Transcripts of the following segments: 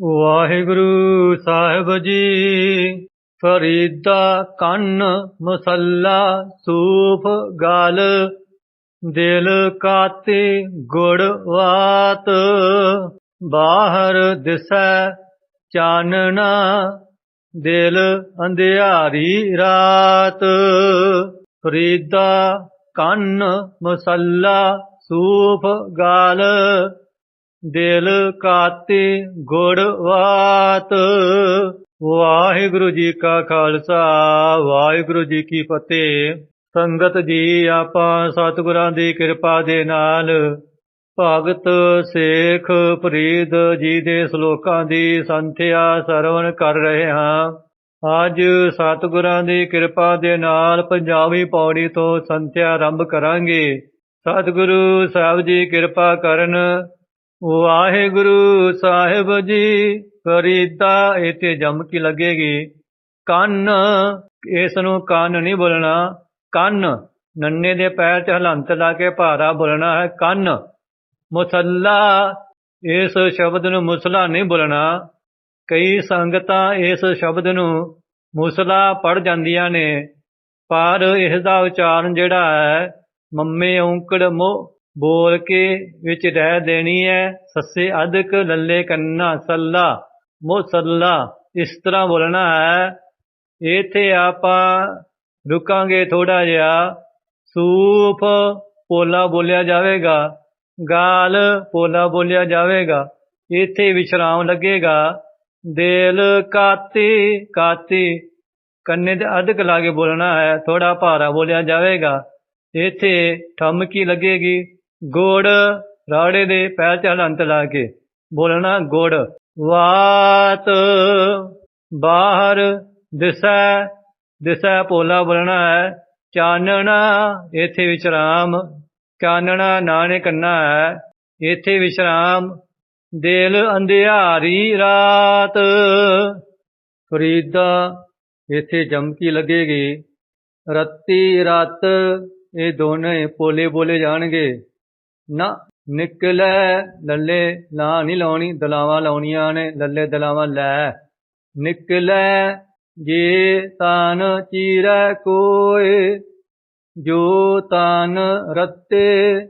ਵਾਹਿਗੁਰੂ ਸਾਹਿਬ ਜੀ, ਫਰੀਦਾ ਕੰਨ ਮਸੱਲਾ ਸੂਫ ਗਲ, ਦਿਲ ਕਾਤੇ ਗੁੜ ਵਾਤ, ਬਾਹਰ ਦਿਸੈ ਚਾਨਣਾ ਦਿਲ ਅੰਧਿਆਰੀ ਰਾਤ। ਫਰੀਦਾ ਕੰਨ ਮਸੱਲਾ ਸੂਫ ਗਲ ਦਿਲ ਕਾਤੇ ਗੁੜ ਵਾਹਿਗੁਰੂ ਜੀ ਕਾ ਖਾਲਸਾ, ਵਾਹਿਗੁਰੂ ਜੀ ਕੀ ਫਤਿਹ। ਸੰਗਤ ਜੀ, ਆਪਾਂ ਸਤਿਗੁਰਾਂ ਦੀ ਕਿਰਪਾ ਦੇ ਨਾਲ ਭਗਤ ਸੇਖ ਫਰੀਦ ਜੀ ਦੇ ਸ਼ਲੋਕਾਂ ਦੀ ਸੰਥਿਆ ਸਰਵਣ ਕਰ ਰਹੇ ਹਾਂ। ਅੱਜ ਸਤਿਗੁਰਾਂ ਦੀ ਕਿਰਪਾ ਦੇ ਨਾਲ ਪੰਜਾਬੀ ਪੌੜੀ ਤੋਂ ਸੰਥਿਆ ਆਰੰਭ ਕਰਾਂਗੇ। ਸਤਿਗੁਰੂ ਸਾਹਿਬ ਜੀ ਕਿਰਪਾ ਕਰਨ ਵਾਹਿਗੁਰੂ ਸਾਹਿਬ ਜੀ, ਫਰੀਦਾ ਇਥੇ ਜਮ ਕੀ ਲੱਗੇਗੀ। ਕੰਨ ਇਸ ਨੂੰ ਕੰਨ ਨਹੀਂ ਬੋਲਣਾ। ਕੰਨ, ਨੰਨੇ ਦੇ ਪੈਰ ਤੇ ਹਲੰਤ ਲਾ ਕੇ ਭਾਰਾ ਬੋਲਣਾ ਹੈ। ਕੰਨ, ਮੁਸੱਲਾ, ਇਸ ਸ਼ਬਦ ਨੂੰ ਮੁਸਲਾ ਨਹੀਂ ਬੋਲਣਾ। ਕਈ ਸੰਗਤਾਂ ਇਸ ਸ਼ਬਦ ਨੂੰ ਮੁਸਲਾ ਪੜ ਜਾਂਦੀਆਂ ਨੇ, ਪਰ ਇਸ ਦਾ ਉਚਾਰਨ ਜਿਹੜਾ ਹੈ, ਮੰਮੇ ਔਂਕੜ ਮੋ ਬੋਲ ਕੇ ਵਿੱਚ ਰਹਿ ਦੇਣੀ ਹੈ ਸੱਸੇ ਅਧਿਕ ਲੱਲੇ ਕੰਨਾ, ਸੱਲਾ ਮੁਸੱਲਾ ਇਸ ਤਰ੍ਹਾਂ ਬੋਲਣਾ ਹੈ। ਇਥੇ ਆਪਾਂ ਰੁਕਾਂਗੇ ਥੋੜਾ ਜਿਹਾ। ਸੂਫ ਪੋਲਾ ਬੋਲਿਆ ਜਾਵੇਗਾ, ਗਾਲ ਪੋਲਾ ਬੋਲਿਆ ਜਾਵੇਗਾ ਇਥੇ ਵਿਸ਼ਰਾਮ ਲੱਗੇਗਾ। ਦਿਲ ਕਾਤੀ ਕਾਤੀ, ਕੰਨੇ ਦੇ ਅਧਿਕ ਲਾ ਕੇ ਬੋਲਣਾ ਹੈ ਥੋੜਾ ਭਾਰਾ ਬੋਲਿਆ ਜਾਵੇਗਾ। ਇਥੇ ਠਮਕੀ ਲੱਗੇਗੀ। ਗੋੜ ਰਾੜੇ ਦੇ ਪੈਰ ਚ ਅੰਤ ਲਾ ਕੇ ਬੋਲਣਾ ਗੋੜ, ਵਾਤ ਬਾਹਰ ਦਿਸੈ ਦਿਸੈ ਪੋਲਾ ਬੋਲਣਾ ਹੈ, ਚਾਨਣਾ ਇਥੇ ਵਿਚਰਾਮ ਚਾਨਣਾ ਨਾਣੇ ਕੰਨਾ ਹੈ ਇਥੇ ਵਿਸ਼ਰਾਮ, ਦਿਲ ਅੰਧਿਆਰੀ ਰਾਤ, ਫਰੀਦਾ ਇਥੇ ਜਮਕੀ ਲੱਗੇਗੀ, ਰੱਤੀ ਰਾਤ ਇਹ ਦੋਨੇ ਪੋਲੇ ਬੋਲੇ ਜਾਣਗੇ। ਨਾ ਨਿਕਲੈ ਲੱਲੇ ਲਾ ਨਹੀਂ ਲਾਉਣੀ, ਦਲਾਵਾਂ ਲਾਉਣੀਆਂ ਨੇ, ਲੱਲੇ ਦਲਾਵਾਂ ਲੈ। ਨਿਕਲੈ ਜੇ ਤਨ ਚੀਰੈ ਕੋਏ, ਜੋ ਤਨ ਰੱਤੇ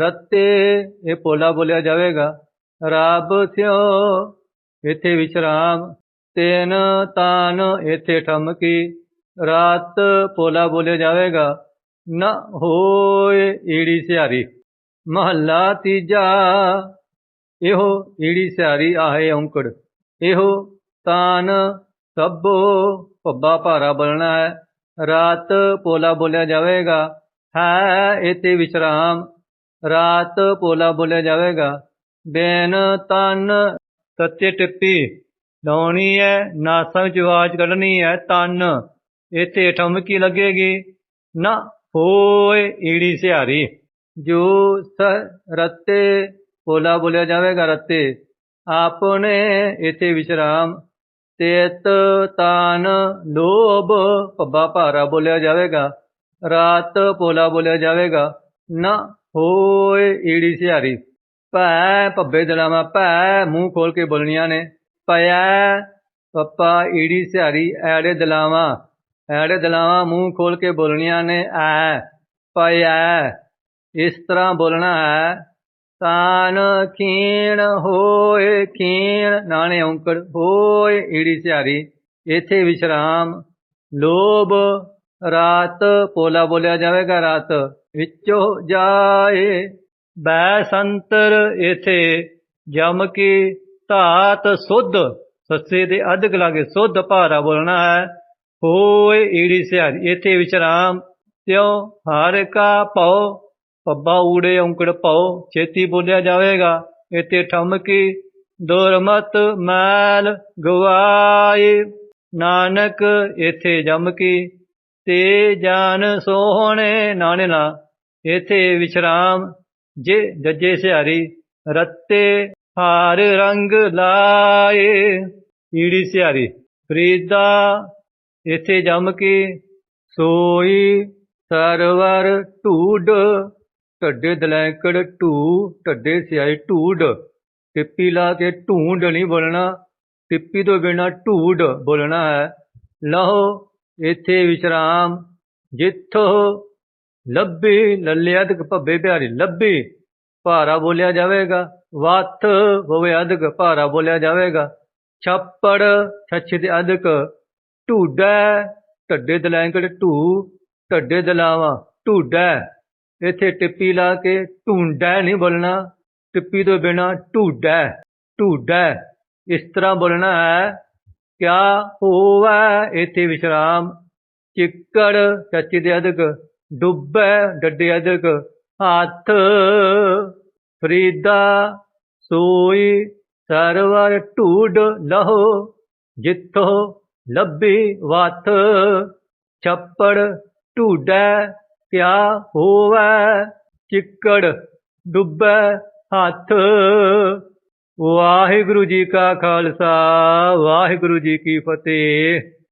ਰੱਤੇ, ਇਹ ਪੋਲਾ ਬੋਲਿਆ ਜਾਵੇਗਾ। ਰੱਬ ਥਿਓ ਇੱਥੇ ਵਿਸ਼ਰਾਮ, ਤੈਨ ਤਾਨ ਇੱਥੇ ਠਮਕੀ, ਰਾਤ ਪੋਲਾ ਬੋਲਿਆ ਜਾਵੇਗਾ। ਨਾ ਹੋਏ ਈੜੀ ਸਿਹਾਰੀ। ਮਹੱਲਾ ਤੀਜਾ। ਇਹੋ ਈੜੀ ਸਿਆਰੀ ਆਹੇ ਔਂਕੜ। ਇਹੋ ਤਾਨ ਸਭੋ ਭੱਬਾ ਭਾਰਾ ਬੋਲਣਾ ਹੈ। ਰਾਤ ਪੋਲਾ ਬੋਲਿਆ ਜਾਵੇਗਾ, ਹੈ ਇਤੇ ਵਿਸ਼ਰਾਮ। ਰਾਤ ਪੋਲਾ ਬੋਲਿਆ ਜਾਵੇਗਾ, ਬੈਨ ਤਨ ਸੱਚੇ ਟਿੱਪੀ। ਲਾਉਣੀ ਹੈ, ਨਾਸਾਂ ਵਿੱਚ ਆਵਾਜ਼ ਕੱਢਣੀ ਹੈ, ਤਨ। ਇਥੇ ਠਮਕੀ ਲੱਗੇਗੀ, ਨਾ ਹੋਏ ਈੜੀ ਸਿਆਰੀ ਜੋ ਸ ਰਤੇ ਪੋਲਾ ਬੋਲਿਆ ਜਾਵੇਗਾ ਰਤੇ, ਆਪਣੇ ਇਥੇ ਵਿਸ਼ਰਾਮ। ਤੇਤ ਤਾਨ ਲੋਭ ਪੱਬਾ ਭਾਰਾ ਬੋਲਿਆ ਜਾਵੇਗਾ, ਰਾਤ ਪੋਲਾ ਬੋਲਿਆ ਜਾਵੇਗਾ, ਨਾ ਹੋਏ ਈੜੀ ਸਿਹਾਰੀ। ਭੈ ਭੱਬੇ ਦਲਾਵਾ, ਭੈ ਮੂੰਹ ਖੋਲ ਕੇ ਬੋਲਣੀਆਂ ਨੇ ਪਿਆ ਪੱਪਾ ਈੜੀ ਸਿਹਾਰੀ, ਐੜੇ ਦਲਾਵਾ ਐੜੇ ਦਲਾਵਾ ਮੂੰਹ ਖੋਲ ਕੇ ਬੋਲਣੀਆਂ ਨੇ, ਐ ਪਿਆ ਇਸ ਤਰ੍ਹਾਂ ਬੋਲਣਾ ਹੈ ਤਾਨ ਖੀਣ ਹੋਏ ਖੀਣ ਨਾਣੇ ਔਂਕੜ ਹੋਏ ਈੜੀ ਸਿਹਾਰੀ। ਇਥੇ ਵਿਸ਼ਰਾਮ। ਲੋਭ ਰਾਤ ਪੋਲਾ ਬੋਲਿਆ ਜਾਵੇਗਾ ਰਾਤ। ਵਿੱਚੋਂ ਜਾਏ ਬੈ ਸੰਤਰ ਇਥੇ, ਜਮ ਕੀ ਧਾਤ ਸੁਧ, ਸੱਸੇ ਦੇ ਅਧਿਕ ਲਾਗੇ ਸੁਧ ਭਾਰਾ ਬੋਲਣਾ ਹੈ, ਹੋਏ ਈੜੀ ਸਿਹਾਰੀ। ਇਥੇ ਵਿਸ਼ਰਾਮ। ਤਿਉ ਹਰ ਕਾ ਪਉ ਪੱਬਾ ਊੜੇ ਔਂਕੜ ਪਾਓ, ਛੇਤੀ ਬੋਲਿਆ ਜਾਵੇਗਾ। ਇਤੇ ਠਮਕੀ ਦੁਰਮਤ ਮੈਲ ਗਵਾਏ। ਨਾਨਕ, ਇਥੇ ਜਮਕੀ, ਤੇ ਜਾਨ ਸੋਹਣੇ ਨਾਨੇ ਨਾ ਇਥੇ ਵਿਸ਼ਰਾਮ, ਜੇ ਜੱਜੇ ਸਿਹਾਰੀ, ਰੱਤੇ ਹਾਰ ਰੰਗ ਲਾਏ। ਈੜੀ ਸਿਹਾਰੀ, ਫਰੀਦਾ ਇਥੇ ਜਮਕੀ, ਸੋਈ ਸਰਵਰ ਢੂਡ ਢੱਡੇ ਦਲੈਂਕੜ ਢੂ ਢੱਡੇ ਸਿਆਈ ਢੂਡ। ਟਿੱਪੀ ਲਾ ਕੇ ਢੂੰਡ ਨਹੀਂ ਬੋਲਣਾ, ਟਿੱਪੀ ਤੋਂ ਬਿਨਾ ਢੂਡ ਬੋਲਣਾ ਹੈ। ਲਹੋ, ਇੱਥੇ ਵਿਸ਼ਰਾਮ, ਜਿੱਥੋਂ ਲੱਭੀ ਲੱਲੇ ਅਧਿਕ ਭੱਬੇ ਪਿਆਰੀ, ਲੱਭੀ ਭਾਰਾ ਬੋਲਿਆ ਜਾਵੇਗਾ। ਵੱਥ ਹੋਵੇ ਅਦਕ ਭਾਰਾ ਬੋਲਿਆ ਜਾਵੇਗਾ। ਛੱਪੜ ਛੱਛ ਦੇ ਅਧਿਕ ਢੂਡਾ, ਢੱਡੇ ਦਲੈਂਕੜ ਢੂ ਢੱਡੇ ਦਲਾਵਾ ਢੂਡਾ। ਇੱਥੇ ਟਿੱਪੀ ਲਾ ਕੇ ਢੂੰਡਾ ਨਹੀਂ ਬੋਲਣਾ, ਟਿੱਪੀ ਤੋਂ ਬਿਨਾ ਢੂਡਾ ਢੂਡਾ। ਇਸ ਤਰ੍ਹਾਂ ਬੋਲਣਾ ਹੈ, ਕਿਆ ਹੋਵੇ ਇੱਥੇ ਵਿਸ਼ਰਾਮ? ਚਿੱਕੜ ਚੱਚੀ ਦੇ ਅਦਕ, ਡੁੱਬੈ ਡੱਡੇ ਅਦਕ, ਹੱਥ ਫਰੀਦਾ, ਸੋਈ ਸਰਵਰ ਢੂਡ ਲਹੋ, ਜਿੱਥੋਂ ਲੱਭੀ ਵਤ ਛੱਪੜ ਢੂਡੈ ਕਿਆ ਹੋਵੇ? ਚਿੱਕੜ ਡੁੱਬੈ ਹੱਥ। ਵਾਹਿਗੁਰੂ ਜੀ ਕਾ ਖਾਲਸਾ ਵਾਹਿਗੁਰੂ ਜੀ ਕੀ ਫਤਿਹ।